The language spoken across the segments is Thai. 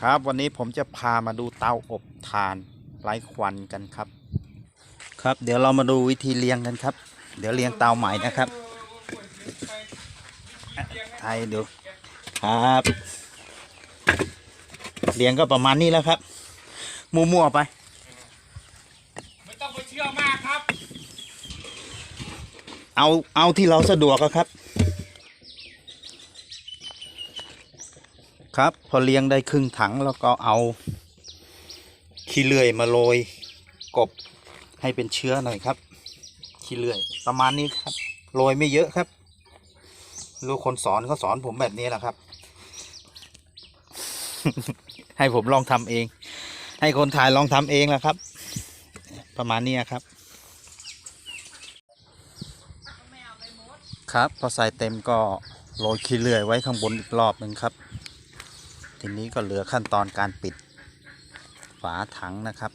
ครับวันนี้ผมจะพามาดูเตาอบถ่านไร้ควันกันครับ ครับ เดี๋ยวเรามาดูวิธีเลี้ยงกันครับ เดี๋ยวเลี้ยงเตาใหม่นะครับไทยดูครับเลี้ยงก็ประมาณนี้แล้วครับ มั่วๆไป ไม่ต้องไปเชื่อมากครับ เอาเอาที่เราสะดวกอะครับ ครับ พอเลี้ยงได้ครึ่งถังแล้วก็เอาขี้เลื่อยมาโรยกบให้เป็นเชื้อหน่อยครับขี้เลื่อย ประมาณนี้ครับโรยไม่เยอะครับ ลูกคนสอนเขาสอนผมแบบนี้แหละครับ ให้ผมลองทำเอง ให้คนถ่ายลองทำเองแหละครับ ประมาณนี้ครับ ครับพอใส่เต็มก็โรยขี้เลื่อยไว้ข้างบนอีกรอบหนึ่งครับ ทีนี้ก็เหลือขั้นตอนการปิดฝาถังนะครับ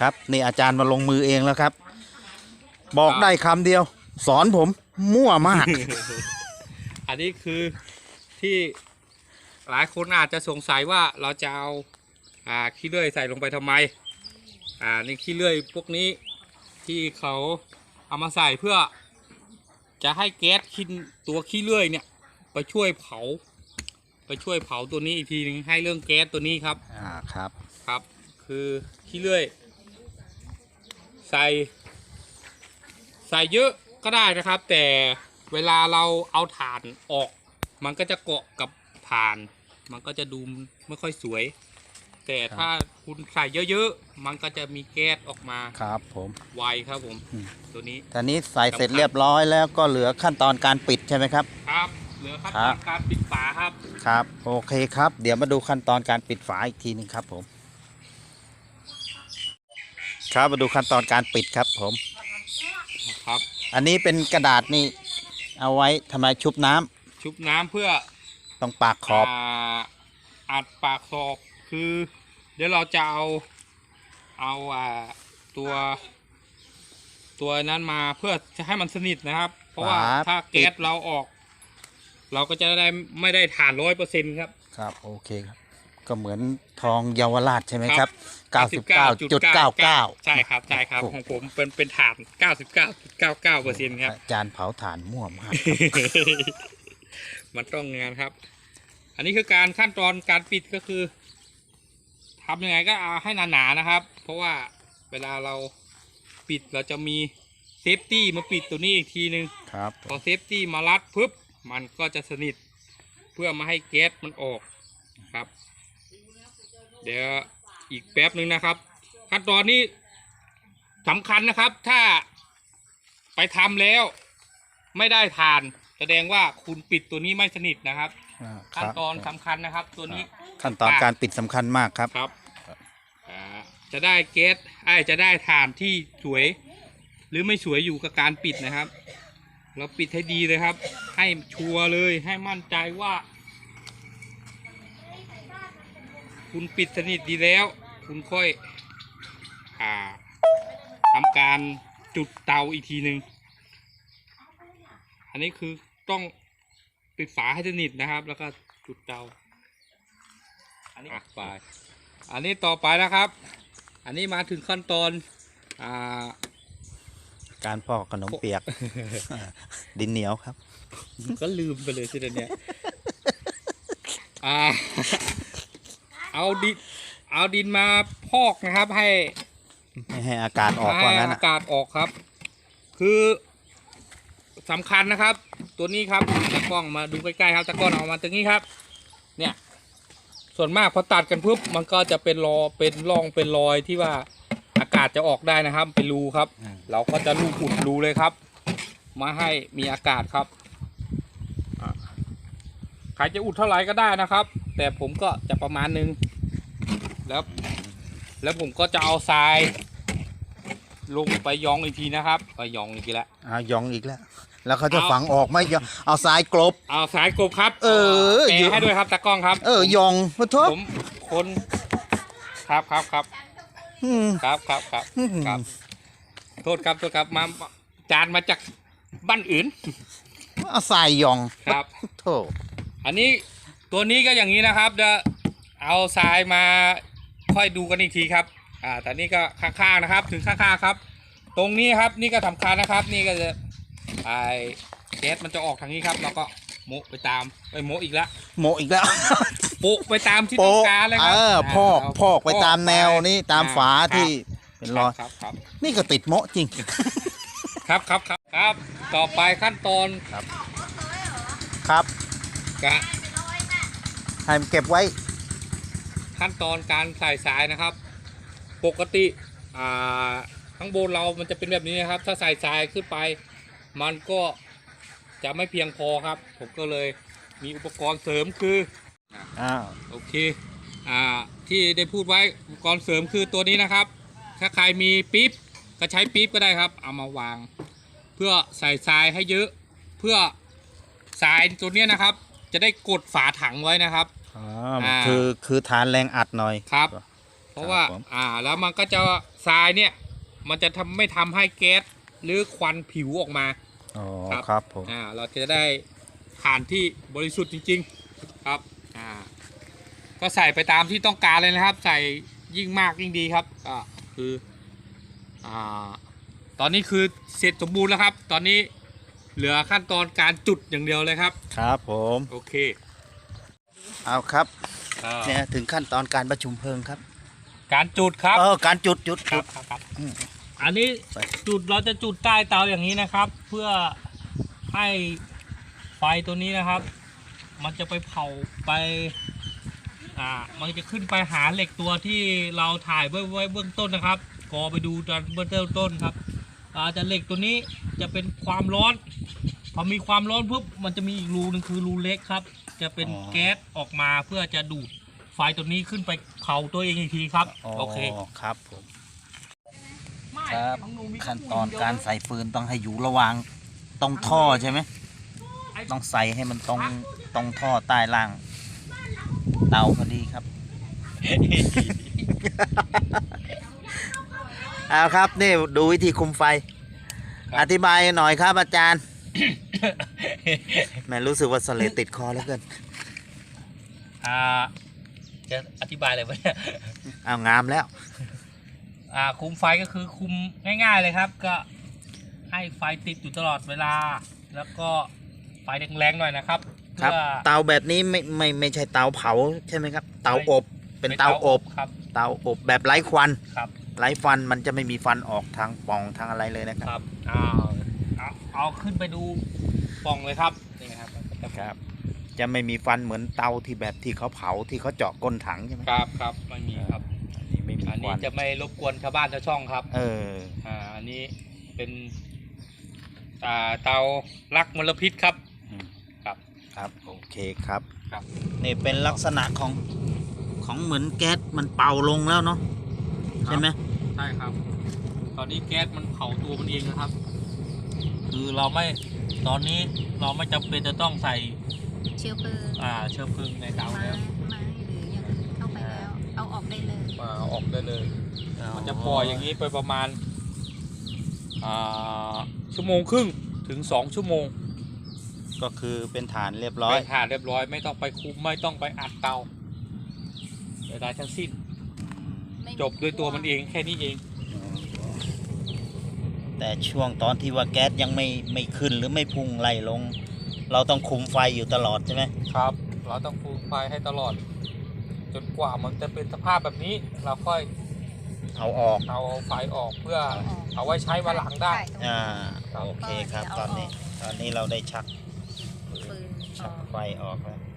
ครับนี่อาจารย์มาลงมือเองแล้วครับ บอกได้คำเดียว สอนผมมั่วมาก อันนี้คือที่หลายคนอาจจะสงสัยว่าเราจะเอาอ่าขี้เลื่อยใส่ลงไปทำไมอ่านี่ขี้เลื่อยพวกนี้ที่เขาเอามาใส่เพื่อจะให้แก๊สขี้ตัวขี้เลื่อยเนี่ย ไปช่วยเผา ไปช่วยเผาตัวนี้อีกทีหนึงให้เรื่องแก๊สตัวนี้ครับ อ่าครับ ครับ คือขี้เลื่อย ใส่ ใส่เยอะก็ได้นะครับ แต่เวลาเราเอาถ่านออก มันก็จะเกาะกับถ่าน มันก็จะดูไม่ค่อยสวย แต่ถ้าคุณใส่เยอะๆ มันก็จะมีแก๊สออกมาครับผม ไวครับผม อืม ตัวนี้ ตอนนี้ใส่เสร็จเรียบร้อยแล้วก็เหลือขั้นตอนการปิดใช่ไหมครับ ครับ เหลือขั้นครัตอบนการปิดฝาครับ ครับ โอเคครับ เดี๋ยวมาดูขั้นตอนการปิดฝาอีกทีหนึงครับผม ครับมาดูขั้นตอนการปิดครับผม ครับ อันนี้เป็นกระดาษนี่ เอาไว้ทำไมชุบน้ำชุบน้ำเพื่อตรงปากขอบาอัดปากขอบคือ เดี๋ยวเราจะเอาเอาอ่าตัว ตัวนั้นมาเพื่อจะให้มันสนิทนะครับ เพราะว่าครับถ้าแก๊สเราออก เราก็จะได้ไม่ได้ฐานร้อยเปอร์เซ็นต์ครับ ครับโอเคครับ ก็เหมือนทองเยาวราชใช่ไหมคครัรับ99.99 ใช่ครับใช่ครับโอ้โหของผมเป็นเป็นฐาน 99.99เปอร์เซ็นต์ครับ อาจารย์เผาถ่านมั่วมากมันต้องงานครับ อันนี้คือการขั้นตอนการปิดก็คือทำยังไงก็เอาให้หนาๆนะครับ เพราะว่าเวลาเราปิดเราจะมีเซฟตี้มาปิดตัวนี้อีกทีนึงครับ พอเซฟตี้มารัดปุ๊บ มันก็จะสนิทเพื่อไมาให้แก๊สมันออกครับ เดี๋ยวอีกแป๊บหนึ่งนะครับ ขั้นตอนนี้สำคัญนะครับ ถ้าไปทำแล้ว ไม่ได้ทาน แสดงว่าคุณปิดตัวนี้ไม่สนิทนะครับ อ่าคขั้นรับตอนสำคัญนะครับ ตัวนี้ ขั้นตอนการปิดสำคัญมากครับ ครับอ่าจะได้แก๊สไอ้ยจะได้ฐานที่สวย หรือไม่สวยอยู่กับการปิดนะครับ เราปิดให้ดีเลยครับ ให้ชัวร์เลยให้มั่นใจว่า คุณปิดสนิทดีแล้ว คุณค่อยอ่าทำการจุดเตาอีกทีหนึ่งอันนี้คือต้องปิดฝาให้สนิทนะครับ แล้วก็จุดเตา อันนี้ไปอันนี้ต่อไปนะครับ อันนี้มาถึงขั้นตอนอ่า การพอกขนมเปียก ดินเหนียวครับ ก็ลืมไปเลยสิเดี๋ยวเนี้ยอ่าเอาดินเอาดินมาพอกนะครับ ให้ไม่ให้อากาศออกว่างั้นให้อะอากาศออกครับ คือสำคัญนะครับ ตัวนี้ครับตะกล้องมาดูใกล้ๆครับตะกล้องเอามาตรงนี้ครับ เนี่ย ส่วนมากพอตัดกันปุ๊บมันก็จะเป็นรอเป็นร่องเป็นรอยที่ว่าอากาศจะออกได้นะครับ เป็นรูครับอืมเราก็จะรูอุดรูเลยครับ มาให้มีอากาศครับอะใครจะอุดเท่าไหร่ก็ได้นะครับ แต่ผมก็จะประมาณนึงแล้ว แล้วผมก็จะเอาทราย ลงไปยองอีกทีนะครับไปยองอีกทีละเอายองอีกแล้วแล้วเขาจะเอาฝังออกไหมยองเอาทรายกลบ เอาสายกบครับ เออแปอยู่ะให้ด้วยครับตากล้องครับ เออ ยองพะทุผมคน ครับครับครับ อืม ครับครับครับอืม ครับ โทษครับโทษครับมาจานมาจากบ้านอื่นเอาทรายยองครับโธ่อันนี้ตัวนี้ก็อย่างนี้นะครับเดี๋ยวเอาทรายมาค่อยดูกันอีกทีครับ อ่าแต่นี่ก็ข้างๆนะครับ ถึงข้างๆครับ ตรงนี้ครับนี่ก็สำคัญนะครับ นี่ก็จะไอแก๊สมันจะออกทางนี้ครับแล้วก็โมะไปตามไปโมะอีกแล้วโมอีกแล้ว โปะไปตามที่ต้องการเลยครัเออพอกพอกไปตามแนวนี้ตามฝาที่เป็นรอยครับครับนี่ก็ติดโมะจริง ครับครับครับครับ ต่อไปขั้นตอนครับกะให้มันเก็บไว้ ขั้นตอนการใส่สายนะครับ ปกติอ่าข้างบนเรามันจะเป็นแบบนี้นะครับ ถ้าใส่สายขึ้นไป มันก็จะไม่เพียงพอครับ ผมก็เลยมีอุปกรณ์เสริมคือ อ้าวโอเคอ่าที่ได้พูดไว้อุปกรณ์เสริมคือตัวนี้นะครับ ถ้าใครมีปี๊บก็ใช้ปี๊บก็ได้ครับ เอามาวาง เพื่อใส่ทรายให้เยอะ เพื่อทรายตัวเนี้ยนะครับ จะได้กดฝาถังไว้นะครับ อ๋ออ่า คือคือทานแรงอัดหน่อย ครับ เพราะว่าผมอ่าแล้วมันก็จะทรายเนี่ย มันจะทำไม่ทำให้แก๊สหรือควันผิวออกมา อ๋อครับ ครับผม อ่าเราจะได้ผ่านที่บริสุทธิ์จริง ๆ ครับอ่า ก็ใส่ไปตามที่ต้องการเลยนะครับ ใส่ยิ่งมากยิ่งดีครับก็คืออ่าตอนนี้คือเสร็จสมบูรณ์แล้วครับ ตอนนี้เหลือขั้นตอนการจุดอย่างเดียวเลยครับ ครับผมโอเคเอาครับอ่าเนี่ยถึงขั้นตอนการประชุมเพลิงครับการจุดครับเออการจุดจุดครัจุบด ครับครับอืมอันนี้ไป จุดเราจะจุดใต้เตาอย่างนี้นะครับ เพื่อให้ไฟตัวนี้นะครับ มันจะไปเผาไป อ่ามันจะขึ้นไปหาเหล็กตัวที่เราถ่ายไว้ไว้เบื้องต้นนะครับกอไปดูตอนเบื้องต้นครับอ่าจะเหล็กตัวนี้จะเป็นความร้อนพอมีความร้อนปุ๊บมันจะมีอีกรูหนึงคือรูเล็กครับ จะเป็นแก๊สออกมาเพื่อจะดูดไฟตัวนี้ขึ้นไปเผาตัวเองอีกทีครับโอเคครับผมไม่ครับของหมีขั้นตอนการใส่ฟืนต้องให้อยู่ระหว่างตรงท่อใช่ไหมต้องใส่ให้มันตรงตรงท่อใต้ล่าง เตาพอดีครับ เอาครับนี่ดูวิธีคุมไฟ อธิบายหน่อยครับอาจารย์ แม่รู้สึกว่าสะเลดติดคอแล้วเกินอ่าจะอธิบายอะไรวะเนี่ยเอางามแล้ว อ่าคุมไฟก็คือคุมง่าย ๆเลยครับ ก็ให้ไฟติดอยู่ตลอดเวลา แล้วก็ไฟแรงๆหน่อยนะครับ ครับเพื่อเตาแบบนี้ไม่ไม่ไม่ใช่เตาเผาใช่ไหมครับ เตาอบ เป็นเตาอบ ครับ เตาอบแบบไร้ควัน ครับ ไร้ฟันมันจะไม่มีฟันออกทางปล่องทางอะไรเลยนะคครับ รับเอาเอาเอาขึ้นไปดูปล่องเลยครับนี่ครับครับ จะไม่มีฟันเหมือนเตาที่แบบที่เขาเผาที่เขาเจาะก้นถังใช่ไหมครับครับไม่มีครับ อันนี้ไม่มีอันคนี้วันจะไม่รบกวนชาวบ้านชาวช่องครับ เออ อ่า อันนี้เป็นอ่าเตารักมลพิษครับอืม ครับครับโอเคครับครับ นี่เป็นลักษณะของของเหมือนแก๊สมันเป่าลงแล้วเนาะใช่ไหมใช่ครับ ตอนนี้แก๊สมันเผาตัวมันเองนะครับ คือเราไม่ตอนนี้เราไม่จำเป็นจะต้องใส่เชื้อเพลิงอ่าเชื้อเพลิงในเตาไม้แล้วไม้หรืออย่างอื่นเข้าไปแล้ว เอาออกได้เลยมาออกได้เลย มันจะปล่อยอย่างนี้ไปประมาณอ่าชั่วโมงครึ่งถึงสองชั่วโมง ก็คือเป็นฐานเรียบร้อย เป็นถ่านเรียบร้อยไม่ต้องไปคุมไม่ต้องไปอัดเตาเวลาทั้งสิ้นไม่จบด้วยตัวมันเองแค่นี้เอง แต่ช่วงตอนที่ว่าแก๊สยังไม่ไม่ขึ้นหรือไม่พุ่งไล่ลง เราต้องคุมไฟอยู่ตลอดใช่ไหมครับ เราต้องฟูมไฟให้ตลอด จนกว่ามันจะเป็นสภาพแบบนี้ เราค่อยเอาออกเอาไฟออกเพื่อเอาออกเอาไว้ใช้วันหลังได้ใช่ตรงนี้อ่าครับโอเคครับ ตอนนี้ ตอนนี้เราได้ชักปืนอ ชัอกกไฟออกแล้ว